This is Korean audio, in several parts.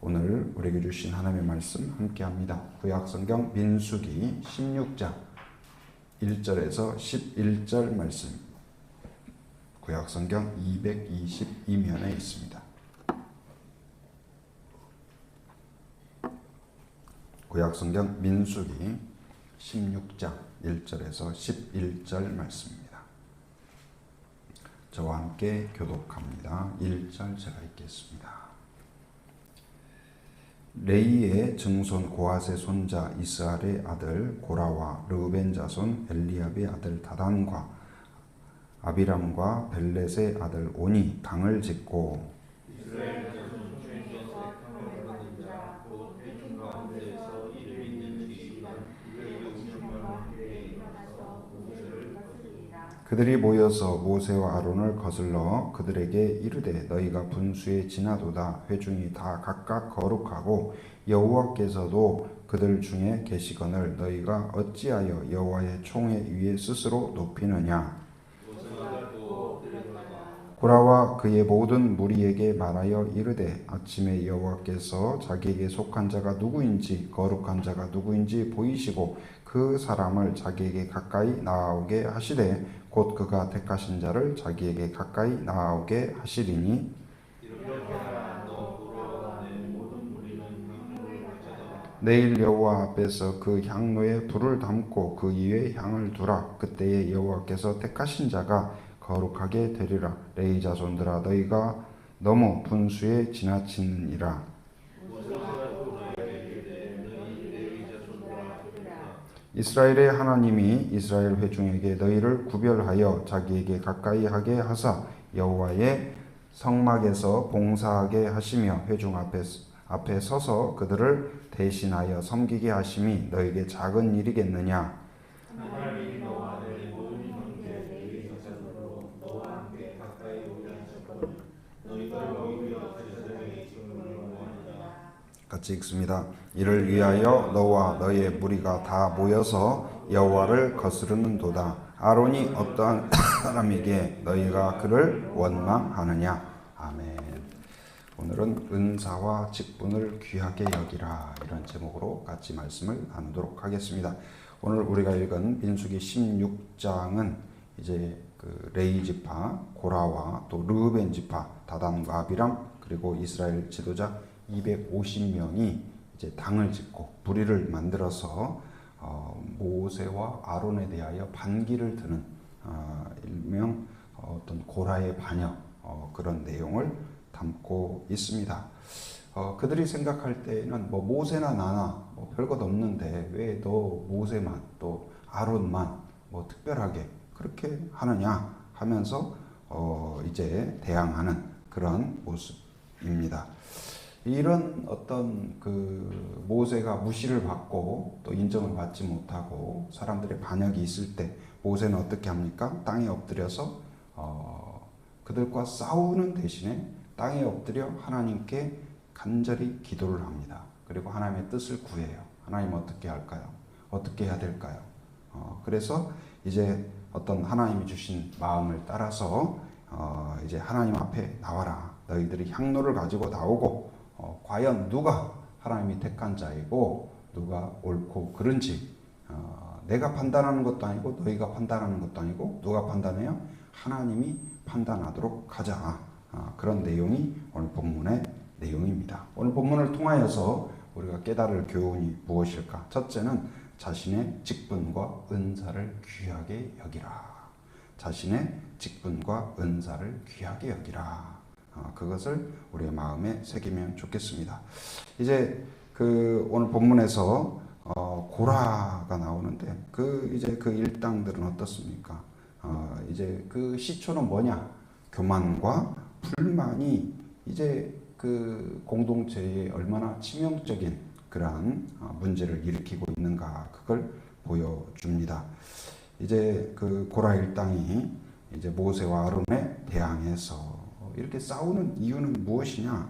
오늘 우리에게 주신 하나님의 말씀 함께 합니다. 구약 성경 민수기 16장 1절에서 11절 말씀. 구약 성경 222면에 있습니다. 구약 성경 민수기 16장 1절에서 11절 말씀입니다. 저와 함께 교독합니다. 1절 제가 읽겠습니다. 레이의 증손 고아세 손자 이스라엘의 아들 고라와 르벤 자손 엘리압의 아들 다단과 아비람과 벨렛의 아들 온이 강을 짓고 그들이 모여서 모세와 아론을 거슬러 그들에게 이르되 너희가 분수에 지나도다. 회중이 다 각각 거룩하고 여호와께서도 그들 중에 계시거늘 너희가 어찌하여 여호와의 총회 위에 스스로 높이느냐 고라와 그의 모든 무리에게 말하여 이르되 아침에 여호와께서 자기에게 속한 자가 누구인지 거룩한 자가 누구인지 보이시고 그 사람을 자기에게 가까이 나아오게 하시되 곧 그가 택하신 자를 자기에게 가까이 나아오게 하시리니. 내일 여호와 앞에서 그 향로에 불을 담고 그 위에 향을 두라. 그때에 여호와께서 택하신 자가 거룩하게 되리라. 레이 자손들아 너희가 너무 분수에 지나치느니라. 이스라엘의 하나님이 이스라엘 회중에게 너희를 구별하여 자기에게 가까이 하게 하사 여호와의 성막에서 봉사하게 하시며 회중 앞에 앞에 서서 그들을 대신하여 섬기게 하심이 너에게 작은 일이겠느냐 같이 읽습니다. 이를 위하여 너와 너의 무리가 다 모여서 여호와를 거스르는도다. 아론이 어떠한 사람에게 너희가 그를 원망하느냐? 아멘. 오늘은 은사와 직분을 귀하게 여기라 이런 제목으로 같이 말씀을 나누도록 하겠습니다. 오늘 우리가 읽은 민수기 16장은 이제 그 레이 지파 고라와 또 르벤 지파 다단과 아비람 그리고 이스라엘 지도자 250명이 이제 당을 짓고 부리를 만들어서 어, 모세와 아론에 대하여 반기를 드는 어, 일명 어떤 고라의 반역 어, 그런 내용을 담고 있습니다. 어, 그들이 생각할 때는 뭐 모세나 나나 뭐 별것 없는데 왜 너 모세만 또 아론만 뭐 특별하게 그렇게 하느냐 하면서 어, 이제 대항하는 그런 모습입니다. 이런 어떤 그 모세가 무시를 받고 또 인정을 받지 못하고 사람들의 반역이 있을 때 모세는 어떻게 합니까? 땅에 엎드려서 어, 그들과 싸우는 대신에 땅에 엎드려 하나님께 간절히 기도를 합니다. 그리고 하나님의 뜻을 구해요. 하나님 어떻게 할까요? 어떻게 해야 될까요? 어, 그래서 이제 어떤 하나님이 주신 마음을 따라서 어, 이제 하나님 앞에 나와라. 너희들이 향로를 가지고 나오고 어, 과연 누가 하나님이 택한 자이고 누가 옳고 그른지 어, 내가 판단하는 것도 아니고 너희가 판단하는 것도 아니고 누가 판단해요? 하나님이 판단하도록 하자. 어, 그런 내용이 오늘 본문의 내용입니다. 오늘 본문을 통하여서 우리가 깨달을 교훈이 무엇일까? 첫째는 자신의 직분과 은사를 귀하게 여기라. 자신의 직분과 은사를 귀하게 여기라. 어, 그것을 우리의 마음에 새기면 좋겠습니다. 이제 그 오늘 본문에서 어, 고라가 나오는데 그 이제 그 일당들은 어떻습니까? 어, 이제 그 시초는 뭐냐? 교만과 불만이 이제 그 공동체에 얼마나 치명적인 그러한 어, 문제를 일으키고 있는가 그걸 보여줍니다. 이제 그 고라 일당이 이제 모세와 아론에 대항해서 이렇게 싸우는 이유는 무엇이냐?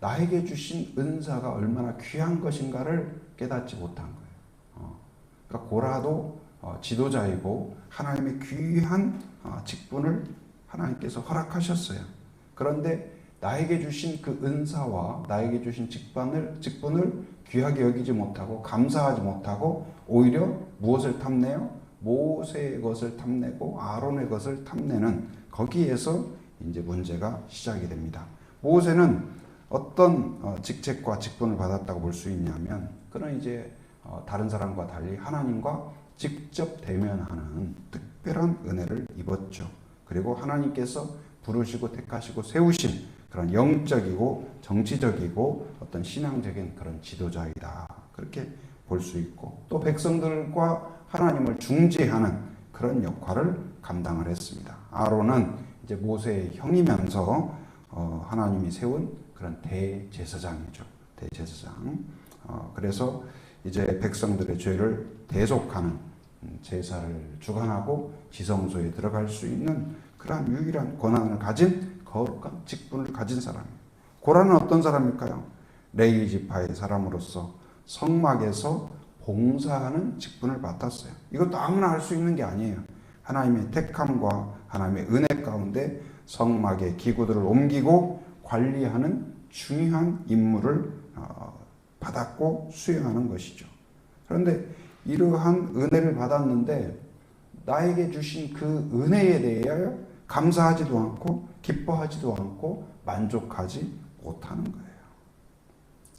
나에게 주신 은사가 얼마나 귀한 것인가를 깨닫지 못한 거예요. 어, 그러니까 고라도 어, 지도자이고 하나님의 귀한 어, 직분을 하나님께서 허락하셨어요. 그런데 나에게 주신 그 은사와 나에게 주신 직분을 직분을 귀하게 여기지 못하고 감사하지 못하고 오히려 무엇을 탐내요? 모세의 것을 탐내고 아론의 것을 탐내는 거기에서 이제 문제가 시작이 됩니다. 모세는 어떤 어, 직책과 직분을 받았다고 볼 수 있냐면 그는 이제 어, 다른 사람과 달리 하나님과 직접 대면하는 특별한 은혜를 입었죠. 그리고 하나님께서 부르시고 택하시고 세우신 그런 영적이고 정치적이고 어떤 신앙적인 그런 지도자이다. 그렇게 볼 수 있고 또 백성들과 하나님을 중재하는 그런 역할을 감당을 했습니다. 아론은 이제 모세의 형이면서 어, 하나님이 세운 그런 대제사장이죠. 대제사장. 어, 그래서 이제 백성들의 죄를 대속하는 음, 제사를 주관하고 지성소에 들어갈 수 있는 그러한 유일한 권한을 가진 거룩한 직분을 가진 사람이에요. 고라는 어떤 사람일까요? 레위 지파의 사람으로서 성막에서 봉사하는 직분을 맡았어요. 이것도 아무나 할 수 있는 게 아니에요. 하나님의 택함과 하나님의 은혜 가운데 성막의 기구들을 옮기고 관리하는 중요한 임무를 어, 받았고 수행하는 것이죠. 그런데 이러한 은혜를 받았는데 나에게 주신 그 은혜에 대하여 감사하지도 않고 기뻐하지도 않고 만족하지 못하는 거예요.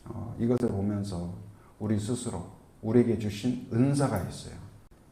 어, 이것을 보면서 우리 스스로 우리에게 주신 은사가 있어요.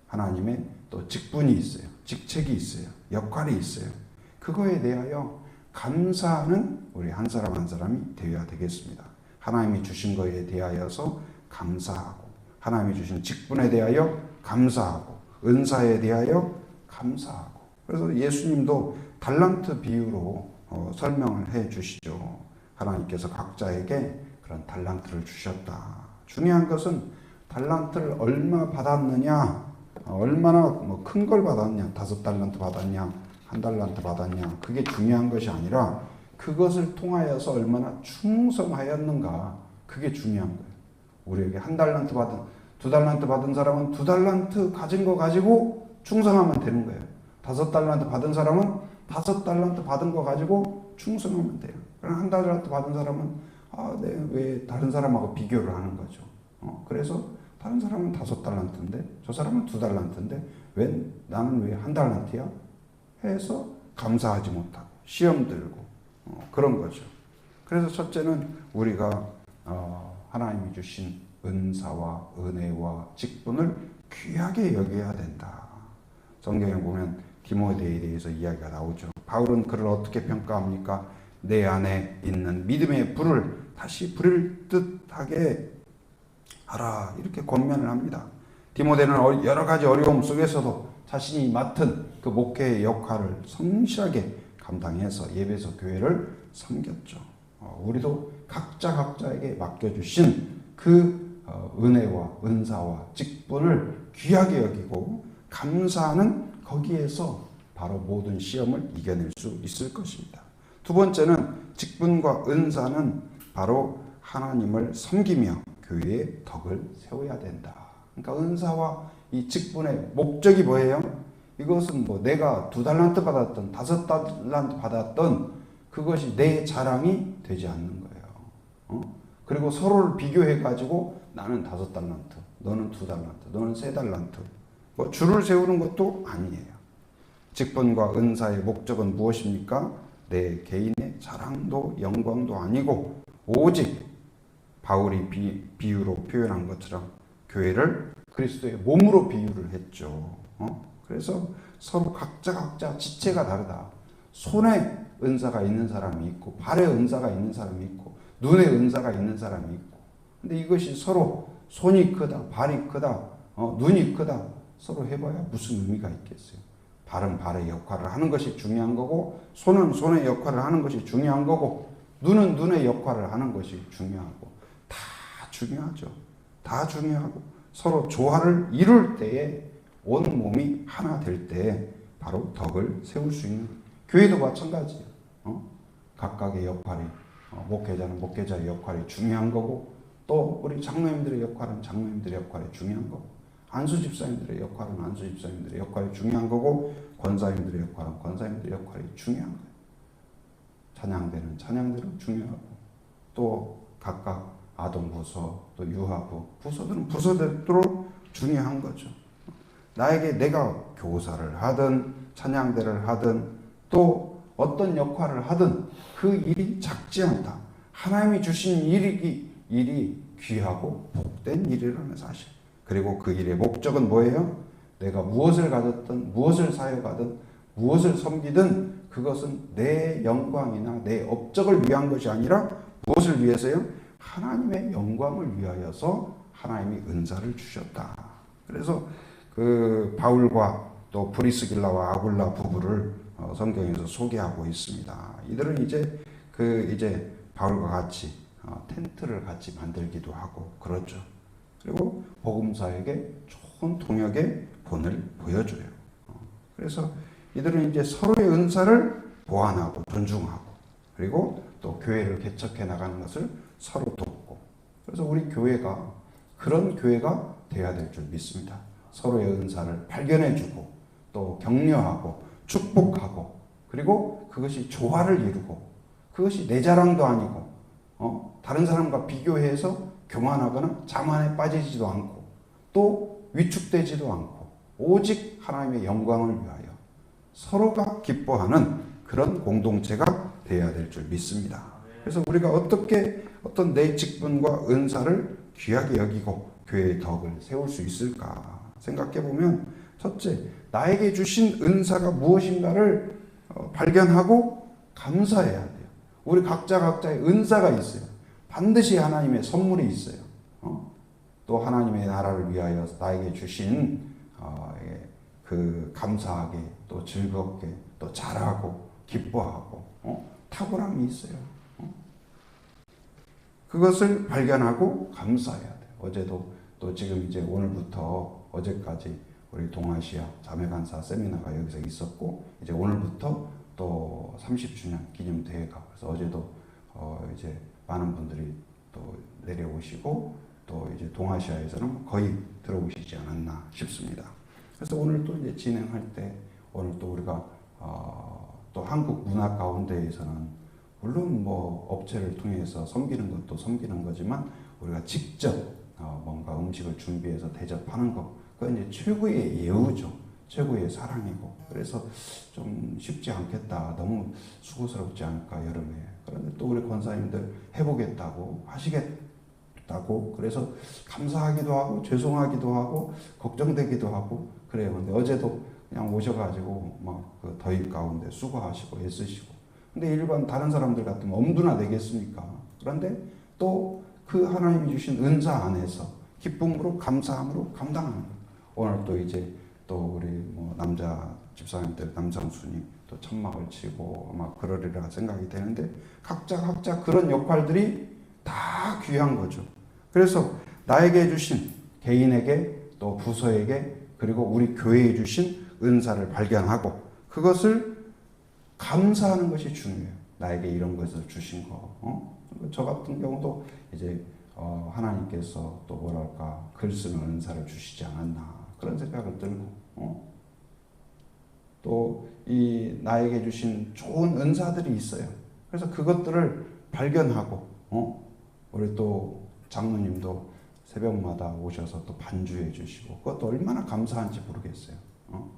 하나님의 또 직분이 있어요. 직책이 있어요. 역할이 있어요. 그거에 대하여 감사하는 우리 한 사람 한 사람이 되어야 되겠습니다. 하나님이 주신 것에 대하여서 감사하고 하나님이 주신 직분에 대하여 감사하고 은사에 대하여 감사하고 그래서 예수님도 달란트 비유로 어, 설명을 해 주시죠. 하나님께서 각자에게 그런 달란트를 주셨다. 중요한 것은 달란트를 얼마 받았느냐, 어, 얼마나 뭐 큰 걸 받았냐, 다섯 달란트 받았냐, 한 달란트 받았냐, 그게 중요한 것이 아니라 그것을 통하여서 얼마나 충성하였는가, 그게 중요한 거예요. 우리에게 한 달란트 받은, 두 달란트 받은 사람은 두 달란트 가진 거 가지고 충성하면 되는 거예요. 다섯 달란트 받은 사람은 다섯 달란트 받은 거 가지고 충성하면 돼요. 그럼 한 달란트 받은 사람은 아, 네, 왜 다른 사람하고 비교를 하는 거죠. 어, 그래서 다른 사람은 다섯 달란트인데 저 사람은 두 달란트인데 왜 나는 왜 한 달란트야? 해서 감사하지 못하고 시험 들고 어, 그런 거죠. 그래서 첫째는 우리가 어, 하나님이 주신 은사와 은혜와 직분을 귀하게 여겨야 된다. 성경에 보면 디모데에 대해서 이야기가 나오죠. 바울은 그를 어떻게 평가합니까? 내 안에 있는 믿음의 불을 다시 불을 듯하게 하라 이렇게 권면을 합니다. 디모데는 여러 가지 어려움 속에서도 자신이 맡은 그 목회의 역할을 성실하게 감당해서 예배소 교회를 섬겼죠. 어, 우리도 각자 각자에게 맡겨주신 그 어, 은혜와 은사와 직분을 귀하게 여기고 감사하는 거기에서 바로 모든 시험을 이겨낼 수 있을 것입니다. 두 번째는 직분과 은사는 바로 하나님을 섬기며 교회의 덕을 세워야 된다. 그러니까 은사와 이 직분의 목적이 뭐예요? 이것은 뭐 내가 두 달란트 받았던 다섯 달란트 받았던 그것이 내 자랑이 되지 않는 거예요. 어? 그리고 서로를 비교해 가지고 나는 다섯 달란트, 너는 두 달란트, 너는 세 달란트. 뭐 줄을 세우는 것도 아니에요. 직분과 은사의 목적은 무엇입니까? 내 개인의 자랑도 영광도 아니고 오직 바울이 비, 비유로 표현한 것처럼 교회를 그리스도의 몸으로 비유를 했죠. 어? 그래서 서로 각자 각자 지체가 다르다. 손에 은사가 있는 사람이 있고 발에 은사가 있는 사람이 있고 눈에 은사가 있는 사람이 있고 근데 이것이 서로 손이 크다 발이 크다 어, 눈이 크다 서로 해봐야 무슨 의미가 있겠어요. 발은 발의 역할을 하는 것이 중요한 거고 손은 손의 역할을 하는 것이 중요한 거고 눈은 눈의 역할을 하는 것이 중요하고 다 중요하죠. 다 중요하고 서로 조화를 이룰 때에 온 몸이 하나 될 때 바로 덕을 세울 수 있는 교회도 마찬가지예요. 어? 각각의 역할이 어, 목회자는 목회자의 역할이 중요한 거고 또 우리 장로님들의 역할은 장로님들의 역할이 중요한 거고 안수 집사님들의 역할은 안수 집사님들의 역할이 중요한 거고 권사님들의 역할은 권사님들의 역할이 중요한 거예요. 찬양대는 찬양대로 중요하고 또 각각 아동 부서 또 유아부 부서들은 부서대로 중요한 거죠. 나에게 내가 교사를 하든 찬양대를 하든 또 어떤 역할을 하든 그 일이 작지 않다. 하나님이 주신 일이 일이 귀하고 복된 일이라는 사실. 그리고 그 일의 목적은 뭐예요? 내가 무엇을 가졌든 무엇을 사역하든 무엇을 섬기든 그것은 내 영광이나 내 업적을 위한 것이 아니라 무엇을 위해서요? 하나님의 영광을 위하여서 하나님이 은사를 주셨다. 그래서 그 바울과 또 브리스길라와 아굴라 부부를 어, 성경에서 소개하고 있습니다. 이들은 이제 그 이제 바울과 같이 어, 텐트를 같이 만들기도 하고 그렇죠. 그리고 복음사에게 좋은 동역의 본을 보여줘요. 어, 그래서 이들은 이제 서로의 은사를 보완하고 존중하고 그리고 또 교회를 개척해 나가는 것을 서로 돕고 그래서 우리 교회가 그런 교회가 되어야 될 줄 믿습니다. 서로의 은사를 발견해주고 또 격려하고 축복하고 그리고 그것이 조화를 이루고 그것이 내 자랑도 아니고 어? 다른 사람과 비교해서 교만하거나 자만에 빠지지도 않고 또 위축되지도 않고 오직 하나님의 영광을 위하여 서로가 기뻐하는 그런 공동체가 되어야 될 줄 믿습니다. 그래서 우리가 어떻게 어떤 내 직분과 은사를 귀하게 여기고 교회의 덕을 세울 수 있을까 생각해 보면 첫째 나에게 주신 은사가 무엇인가를 어, 발견하고 감사해야 돼요. 우리 각자 각자의 은사가 있어요. 반드시 하나님의 선물이 있어요. 어? 또 하나님의 나라를 위하여 나에게 주신 어, 예, 그 감사하게 또 즐겁게 또 잘하고 기뻐하고 어? 탁월함이 있어요. 어? 그것을 발견하고 감사해야 돼요. 어제도 또 지금 이제 오늘부터 어제까지 우리 동아시아 자매간사 세미나가 여기서 있었고 이제 오늘부터 또 30주년 기념 대회가 그래서 어제도 어 이제 많은 분들이 또 내려오시고 또 이제 동아시아에서는 거의 들어오시지 않았나 싶습니다. 그래서 오늘 또 이제 진행할 때 오늘 또 우리가 어 또 한국 문화 가운데에서는 물론 뭐 업체를 통해서 섬기는 것도 섬기는 거지만 우리가 직접 어 뭔가 음식을 준비해서 대접하는 것 그건 이제 최고의 예우죠. 최고의 사랑이고 그래서 좀 쉽지 않겠다. 너무 수고스럽지 않을까 여름에. 그런데 또 우리 권사님들 해보겠다고 하시겠다고 그래서 감사하기도 하고 죄송하기도 하고 걱정되기도 하고 그래요. 근데 어제도 그냥 오셔가지고 막 그 더위 가운데 수고하시고 애쓰시고. 근데 일반 다른 사람들 같으면 엄두나 내겠습니까? 그런데 또 그 하나님이 주신 은사 안에서 기쁨으로 감사함으로 감당하는 거예요. 오늘 또 이제 또 우리 뭐 남자 집사님들 남상순이 또 천막을 치고 막 그러리라 생각이 되는데 각자 각자 그런 역할들이 다 귀한 거죠. 그래서 나에게 주신 개인에게 또 부서에게 그리고 우리 교회에 주신 은사를 발견하고 그것을 감사하는 것이 중요해요. 나에게 이런 것을 주신 거. 어? 저 같은 경우도 이제 어, 하나님께서 또 뭐랄까 글 쓰는 은사를 주시지 않았나 그런 생각을 들고 어? 또이 나에게 주신 좋은 은사들이 있어요. 그래서 그것들을 발견하고 어? 우리 또 장로님도 새벽마다 오셔서 또 반주해 주시고 그것도 얼마나 감사한지 모르겠어요. 어?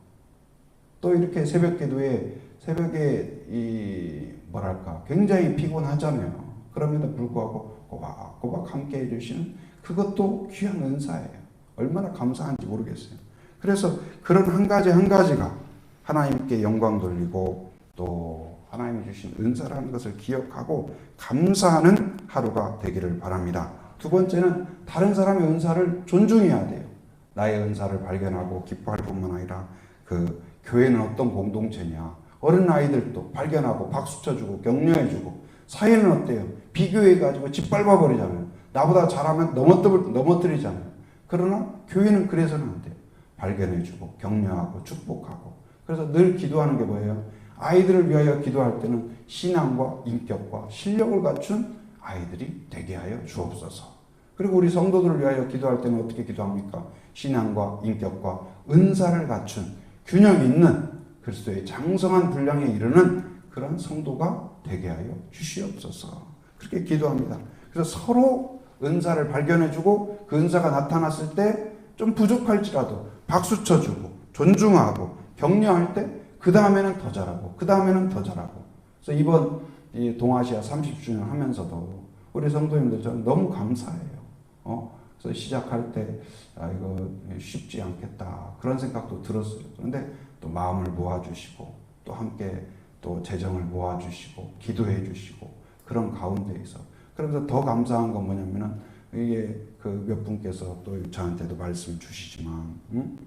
또 이렇게 새벽 기도에 새벽에 이 뭐랄까 굉장히 피곤하잖아요. 그럼에도 불구하고 꼬박꼬박 함께 해주시는 그것도 귀한 은사예요. 얼마나 감사한지 모르겠어요. 그래서 그런 한 가지 한 가지가 하나님께 영광 돌리고 또 하나님이 주신 은사라는 것을 기억하고 감사하는 하루가 되기를 바랍니다. 두 번째는 다른 사람의 은사를 존중해야 돼요. 나의 은사를 발견하고 기뻐할 뿐만 아니라 그 교회는 어떤 공동체냐. 어린 아이들도 발견하고 박수 쳐주고 격려해주고 사회는 어때요? 비교해가지고 짓밟아 버리잖아요. 나보다 잘하면 넘어뜨, 넘어뜨리잖아요. 그러나 교회는 그래서는 안 돼요. 발견해주고 격려하고 축복하고 그래서 늘 기도하는 게 뭐예요? 아이들을 위하여 기도할 때는 신앙과 인격과 실력을 갖춘 아이들이 되게 하여 주옵소서. 그리고 우리 성도들을 위하여 기도할 때는 어떻게 기도합니까? 신앙과 인격과 은사를 갖춘 균형 있는 그리스도의 장성한 분량에 이르는 그런 성도가 되게 하여 주시옵소서. 그렇게 기도합니다. 그래서 서로 은사를 발견해주고 그 은사가 나타났을 때 좀 부족할지라도 박수 쳐주고 존중하고 격려할 때 그 다음에는 더 잘하고 그 다음에는 더 잘하고. 그래서 이번 이 동아시아 30주년 하면서도 우리 성도님들 저는 너무 감사해요. 어? 그래서 시작할 때 아, 이거 쉽지 않겠다 그런 생각도 들었어요. 그런데 또 마음을 모아주시고 또 함께 또 재정을 모아주시고 기도해 주시고 그런 가운데에서 그러면서 더 감사한 건 뭐냐면은 이게 그 몇 분께서 또 저한테도 말씀 주시지만 응?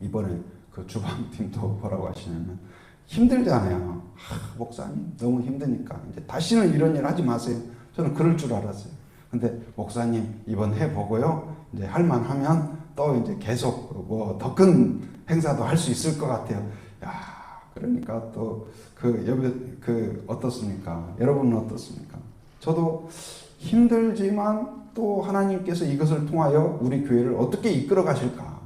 이번에 그 주방팀도 뭐라고 하시냐면 힘들잖아요. 아, 목사님 너무 힘드니까 이제 다시는 이런 일 하지 마세요. 저는 그럴 줄 알았어요. 근데 목사님 이번 해 보고요. 이제 할만하면 또 이제 계속 뭐 더 큰 행사도 할 수 있을 것 같아요. 야, 그러니까 또 그 여기 그 어떻습니까? 여러분은 어떻습니까? 저도 힘들지만 또 하나님께서 이것을 통하여 우리 교회를 어떻게 이끌어 가실까?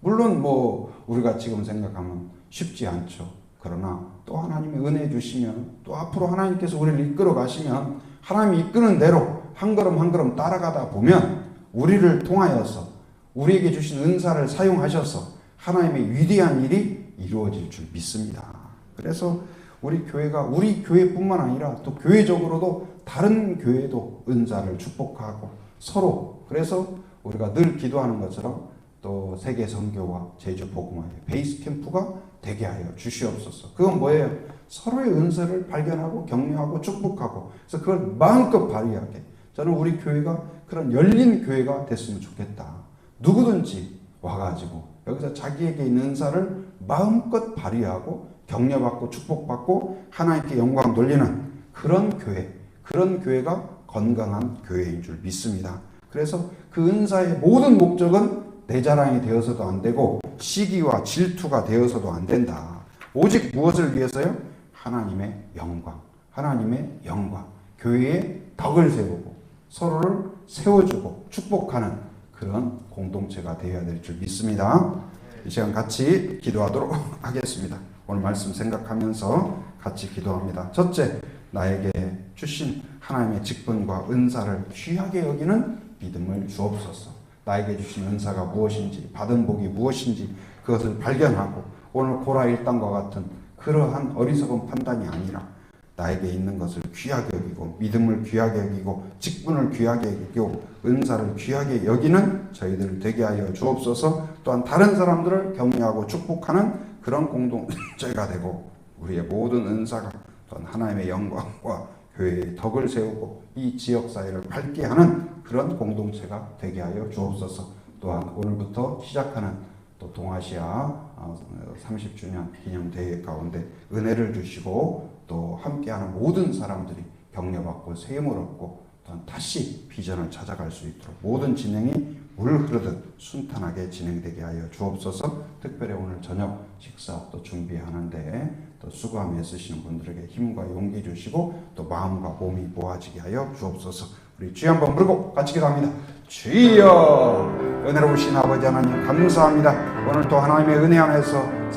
물론 뭐 우리가 지금 생각하면 쉽지 않죠. 그러나 또 하나님의 은혜 주시면 또 앞으로 하나님께서 우리를 이끌어 가시면 하나님이 이끄는 대로 한 걸음 한 걸음 따라가다 보면 우리를 통하여서 우리에게 주신 은사를 사용하셔서 하나님의 위대한 일이 이루어질 줄 믿습니다. 그래서 우리 교회가 우리 교회뿐만 아니라 또 교회적으로도 다른 교회도 은사를 축복하고 서로 그래서 우리가 늘 기도하는 것처럼 또 세계 선교와 제주 복음화의 베이스 캠프가 되게 하여 주시옵소서. 그건 뭐예요? 서로의 은사를 발견하고 격려하고 축복하고 그래서 그걸 마음껏 발휘하게 저는 우리 교회가 그런 열린 교회가 됐으면 좋겠다. 누구든지 와가지고 여기서 자기에게 있는 은사를 마음껏 발휘하고 격려받고 축복받고 하나님께 영광 돌리는 그런 교회, 그런 교회가 건강한 교회인 줄 믿습니다. 그래서 그 은사의 모든 목적은 내 자랑이 되어서도 안 되고 시기와 질투가 되어서도 안 된다. 오직 무엇을 위해서요? 하나님의 영광, 하나님의 영광, 교회의 덕을 세우고 서로를 세워주고 축복하는 그런 공동체가 되어야 될 줄 믿습니다. 이 시간 같이 기도하도록 하겠습니다. 오늘 말씀 생각하면서 같이 기도합니다. 첫째, 나에게 주신 하나님의 직분과 은사를 귀하게 여기는 믿음을 주옵소서. 나에게 주신 은사가 무엇인지, 받은 복이 무엇인지 그것을 발견하고 오늘 고라 일당과 같은 그러한 어리석은 판단이 아니라 나에게 있는 것을 귀하게 여기고 믿음을 귀하게 여기고 직분을 귀하게 여기고 은사를 귀하게 여기는 저희들 되게 하여 주옵소서. 또한 다른 사람들을 격려하고 축복하는 그런 공동체가 되고 우리의 모든 은사가 또한 하나님의 영광과 교회의 덕을 세우고 이 지역 사회를 밝게 하는 그런 공동체가 되게 하여 주옵소서. 또한 오늘부터 시작하는 또 동아시아 30주년 기념 대회 가운데 은혜를 주시고 또 함께하는 모든 사람들이 격려받고 세임을 얻고 또한 다시 비전을 찾아갈 수 있도록 모든 진행이 물 흐르듯 순탄하게 진행되게 하여 주옵소서. 특별히 오늘 저녁 식사 또 준비하는데 또 수고함에 쓰시는 분들에게 힘과 용기 주시고 또 마음과 몸이 모아지게 하여 주옵소서. 우리 주여 한번 부르고 같이 기도합니다. 주여 은혜로우신 아버지 하나님 감사합니다. 오늘 또 하나님의 은혜 안에서